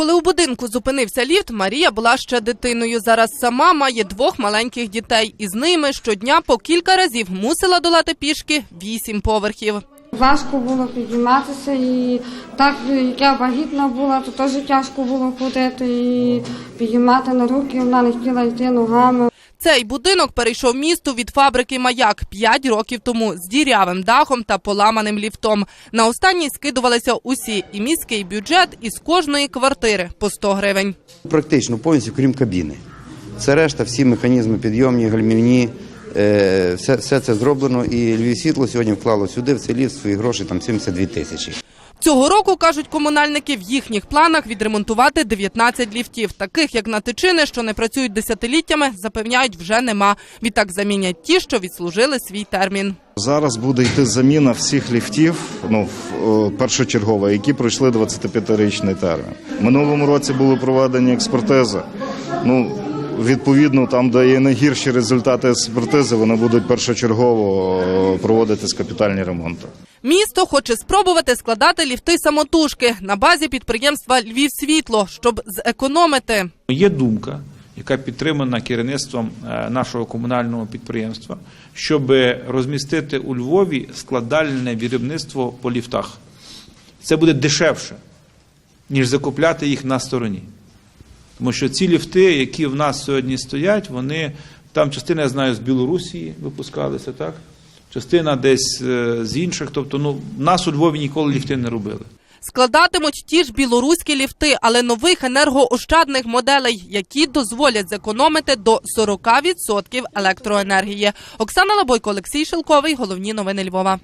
Коли у будинку зупинився ліфт, Марія була ще дитиною. Зараз сама має двох маленьких дітей. і з ними щодня по кілька разів мусила долати пішки вісім поверхів. Важко було підійматися, і так як я вагітна була, то теж тяжко було ходити і підіймати на руки. Вона не хотіла йти ногами. Цей будинок перейшов місту від фабрики Маяк 5 років тому з дірявим дахом та поламаним ліфтом. На останній скидувалися усі і міський бюджет із кожної квартири по 100 гривень. Практично повністю, крім кабіни. Це решта, всі механізми підйомні, гальмівні, е, все, це зроблено. І Львів світло сьогодні вклало сюди, в цей ліфт свої гроші, там 72 тисячі. Цього року, кажуть комунальники, в їхніх планах відремонтувати 19 ліфтів. Таких, як на Тичини, що не працюють десятиліттями, запевняють, вже нема. Відтак замінять ті, що відслужили свій термін. Зараз буде йти заміна всіх ліфтів, ну е, першочергово, які пройшли 25-річний термін. Минулому році були проведені експертизи. Ну відповідно, там, де є найгірші результати експертизи, вони будуть першочергово е, проводитись капітальні ремонти. Місто хоче спробувати складати ліфти самотужки на базі підприємства Львівсвітло, щоб зекономити. Є думка, яка підтримана керівництвом е, нашого комунального підприємства, щоб розмістити у Львові складальне виробництво по ліфтах. Це буде дешевше, ніж закупляти їх на стороні. Тому що ці ліфти, які в нас сьогодні стоять, вони там частина, я знаю, з Білорусі випускалися, так? Частина десь е, з інших. Тобто, ну, нас у Львові ніколи ліфти не робили. Складатимуть ті ж білоруські ліфти, але нових енергоощадних моделей, які дозволять зекономити до 40% електроенергії. Оксана Лабойко, Олексій Шелковий. Головні новини Львова.